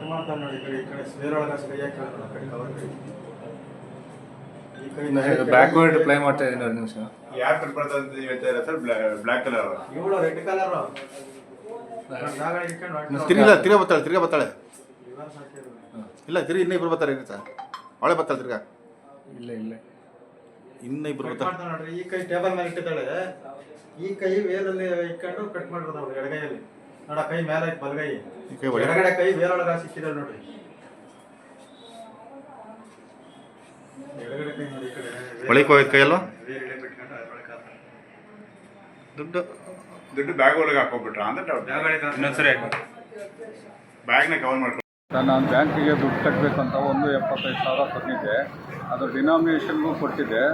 Cut ನೋಡಿ ಈ ಕಡೆ ಈ ಕಡೆ ಸ್ವೇರೊಳಗೆ ಸರಿಯಾಗಿ ಕಡೆ ಕವರ್ ಕೈ ಈ ಕೈ ಬ್ಯಾಕ್ವರ್ಡ್ ಪ್ಲೇ ಮಾಡ್ತಾ ಇದ್ದೀನಿ ಒಂದು ನಿಮಿಷ. ಯಾರು ಕಟ್ ಮಾಡ್ತಾರೆ ಅಂತ ನೀವು ಹೇಳ್ತಾ ಇರೋ ಸರ್ ಬ್ಲ್ಯಾಕ್ ಕಲರ್ ಇವಳು ರೆಡ್ ಕಲರ್ ತಿರ್ಗಿಲ್ಲ ತಿರ್ಗ ಬರ್ತಾಳೆ ತಿರ್ಗ ಬರ್ತಾಳೆ. ಇಲ್ಲ ತಿರ್ಗಿ ಇನ್ನೂ ಇಬ್ಬರು ಬರ್ತಾರೆ ಸರ್. ಅವಳೆ ಬರ್ತಾಳೆ ತಿರ್ಗ. ಇಲ್ಲ ಇಲ್ಲ. ಇನ್ನೂ ಇಬ್ರು ಬರ್ತಾರೆ. ನೋಡ್ರಿ ಈ ಕೈ ಟೇಬಲ್ ಮೇಲೆ ಇಟ್ಟಿದ್ದಾಳೆ. ಈ ಕೈ ವೇಲಲ್ಲಿ ಇಟ್ಕೊಂಡು ಕಟ್ ಮಾಡಿರೋದು ಅವ್ರು ಎಡಗೈಯಲ್ಲಿ. ನೋಡ ಕೈ ಮೇಲೆ ಐತೆ ಬಲಗೈ ಎಡಗಡೆ ಕೈ ವೇರೊಳಗ ಸಿಕ್ಕಿದಾಳೆ ನೋಡ್ರಿ ಎಡಗಡೆ ಕೈ ನೋಡಿ ಈ ಕಡೆ. ಒಳಗೆ ಬಿಟ್ಕೊಂಡು ಅದ್ರೊಳಗೆ ಹಾಕ್ತಾರೆ. ದುಡ್ಡು ದುಡ್ಡು ಬ್ಯಾಗ್ ಒಳಗೆ ಹಾಕೋಬಿಟ್ರ? ಇನ್ನೊಂದ್ಸರಿ ಬ್ಯಾಗ್ನ ಕವರ್ ನಾನು ಬ್ಯಾಂಕಿಗೆ ದುಡ್ಡು ಕಟ್ಟಬೇಕಂತ ಒಂದು ಎಪ್ಪತ್ತೈದು ಸಾವಿರ ಕೊಟ್ಟಿದ್ದೆ. ಅದು ಡಿನಾಮಿನೇಷನ್ಗೂ ಕೊಟ್ಟಿದ್ದೆ.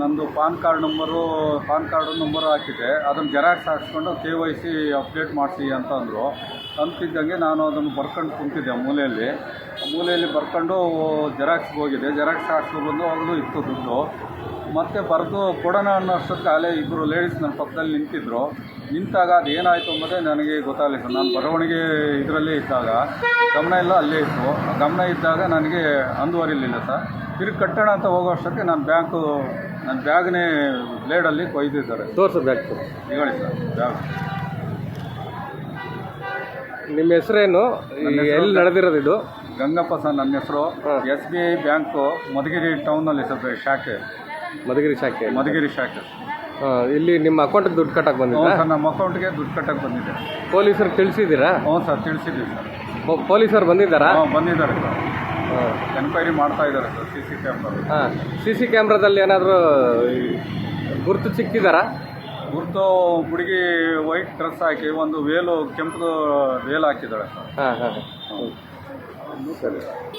ನಂದು PAN card number, PAN card number ಹಾಕಿದ್ದೆ ಅದನ್ನು ಜೆರಾಕ್ಸ್ ಹಾಕ್ಸ್ಕೊಂಡು ಕೆ ವೈ ಸಿ ಅಪ್ಡೇಟ್ ಮಾಡಿಸಿ ಅಂತ ಅಂದರು. ಅಂತಿದ್ದಂಗೆ ನಾನು ಅದನ್ನು ಬರ್ಕೊಂಡು ಕುಂತಿದ್ದೆ ಮೂಲೆಯಲ್ಲಿ. ಮೂಲೆಯಲ್ಲಿ ಬರ್ಕೊಂಡು ಜೆರಾಕ್ಸ್ಗೆ ಹೋಗಿದ್ದೆ. ಜೆರಾಕ್ಸ್ ಹಾಕ್ಸ್ಕೊಂಡು ಬಂದು ಅವಾಗಲೂ ಇತ್ತು ದುಡ್ಡು. ಮತ್ತೆ ಬರೆದು ಕೊಡೋಣ ಅನ್ನೋಷ್ಟೊತ್ತಿಗೆ ಅಲ್ಲೇ ಇಬ್ಬರು ಲೇಡೀಸ್ ನನ್ನ ಪಕ್ಕದಲ್ಲಿ ನಿಂತಿದ್ರು. ನಿಂತಾಗ ಅದು ಏನಾಯಿತು ಅಂಬೋದೇ ನನಗೆ ಗೊತ್ತಾಗಲಿಲ್ಲ ನಾನು ಬರವಣಿಗೆ ಇದರಲ್ಲೇ ಇದ್ದಾಗ ಗಮನ ಎಲ್ಲ ಅಲ್ಲೇ ಇತ್ತು. ಗಮನ ಇದ್ದಾಗ ನನಗೆ ಅಂದುವರಿಲಿಲ್ಲ ಸರ್. ತಿರುಗಿ ಕಟ್ಟೋಣ ಅಂತ ಹೋಗೋ ಅಷ್ಟೊತ್ತಿಗೆ ನಾನು ಬ್ಯಾಂಕು ನನ್ನ ಬ್ಯಾಗ್ನೇ ಬ್ಲೇಡಲ್ಲಿ ಕೊಯ್ದಿದ್ದಾರೆ. ತೋರಿಸು ಬ್ಯಾಗ್ ಹೇಳಿ ಸರ್ ಬ್ಯಾಗ್. ನಿಮ್ಮ ಹೆಸರೇನು? ಎಲ್ಲಿ ನಡೆದಿರೋದು ಇದು? ಗಂಗಪ್ಪ ಸರ್ ನನ್ನ ಹೆಸರು. S B I bank Madhugiri ಟೌನಲ್ಲಿ sir ಶಾಖೆ. ಮಧುಗಿರಿ ಶಾಖೆ. ಮಧುಗಿರಿ ಶಾಖೆ. ಹಾ, ಇಲ್ಲಿ ನಿಮ್ಮ ಅಕೌಂಟಿಗೆ ದುಡ್ಡು ಕಟ್ಟಕ್ಕೆ ಹ್ಞೂ ಸರ್ ನಮ್ಮ ಅಕೌಂಟ್ಗೆ ದುಡ್ಡು ಕಟ್ಟಕ್ಕೆ ಬಂದಿದ್ದೆ. ಪೊಲೀಸರು ತಿಳಿಸಿದ್ದೀರಾ? ಹ್ಞೂ ಸರ್ ತಿಳಿಸಿದ್ದೀವಿ ಸರ್. ಪೊ- ಪೊಲೀಸರು ಬಂದಿದ್ದಾರಾ? ಹಾಂ ಬಂದಿದ್ದಾರೆ ಸರ್. ಎನ್ಕ್ವೈರಿ ಮಾಡ್ತಾ ಇದ್ದಾರೆ ಸರ್ ಸಿ ಸಿ ಕ್ಯಾಮ್ರಾ ಹಾಂ ಸಿ ಸಿ ಕ್ಯಾಮ್ರಾದಲ್ಲಿ ಏನಾದರೂ ಗುರುತು ಸಿಕ್ಕಿದಾರಾ? ಗುರುತು ಹುಡುಗಿ ವೈಟ್ ಡ್ರೆಸ್ ಹಾಕಿ ಒಂದು ವೇಲು ಕೆಂಪು ವೇಲ್ ಹಾಕಿದ್ದಾಳೆ ಸರ್. ಹಾಂ ಹಾಂ